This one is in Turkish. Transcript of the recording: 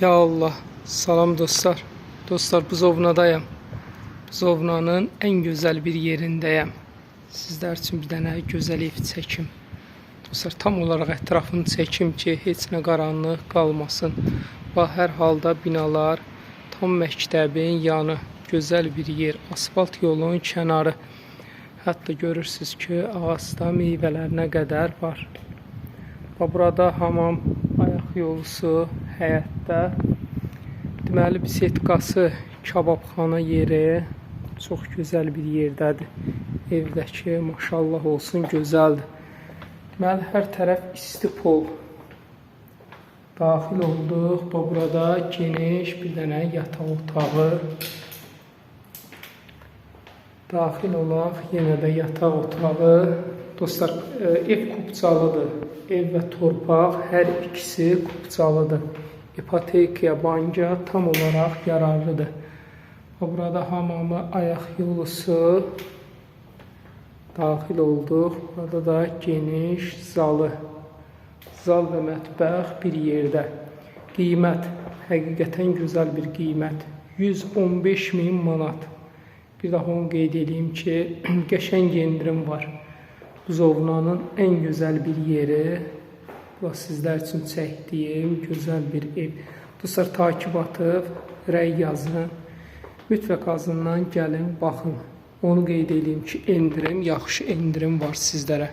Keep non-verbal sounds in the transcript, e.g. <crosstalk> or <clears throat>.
Ya Allah, salam dostlar. Dostlar Buzovnadayım. Buzovnanın en güzel bir yerindeyim. Sizler için bir dənə gözəl ev çəkim. Dostlar tam olaraq ətrafını çəkim ki, heç nə qaranlıq qalmasın. Bax hər halda binalar, tam məktəbin yanı, gözəl bir yer, asfalt yolun kənarı. Hətta görürsüz ki, ağacda meyvələrinə qədər var. Və burada hamam, ayaq yolusu, həyətdə. Deməli, bisetkası, kababxana yeri çox gözəl bir yerdədir. Evdəki maşallah olsun gözəldir. Deməli, hər tərəf isti pol. Daxil olduq. Və burada geniş bir dənə yataq otağı. Daxil olaq, yenə də yataq otağı. Dostlar, e, ev kupçalıdır. Ev və torpaq hər ikisi kupçalıdır. İpotekaya, banka tam olaraq yararlıdır. Burada hamamı ayaq yolusu daxil olduq. Burada da geniş zalı. Zal və mətbəx bir yerdə. Qiymət həqiqətən gözəl bir qiymət. 115 min manat. Bir daha onu qeyd edeyim ki, <clears throat> qəşəng endirim var. Buzovnanın ən gözəl bir yeri. Da sizlər üçün çəkdiyim gözəl bir ev. Dostlar takib atıb, rəy yazın. Mütləq azından gəlin, baxın. Onu qeyd edeyim ki, endirim, yaxşı endirim var sizlərə.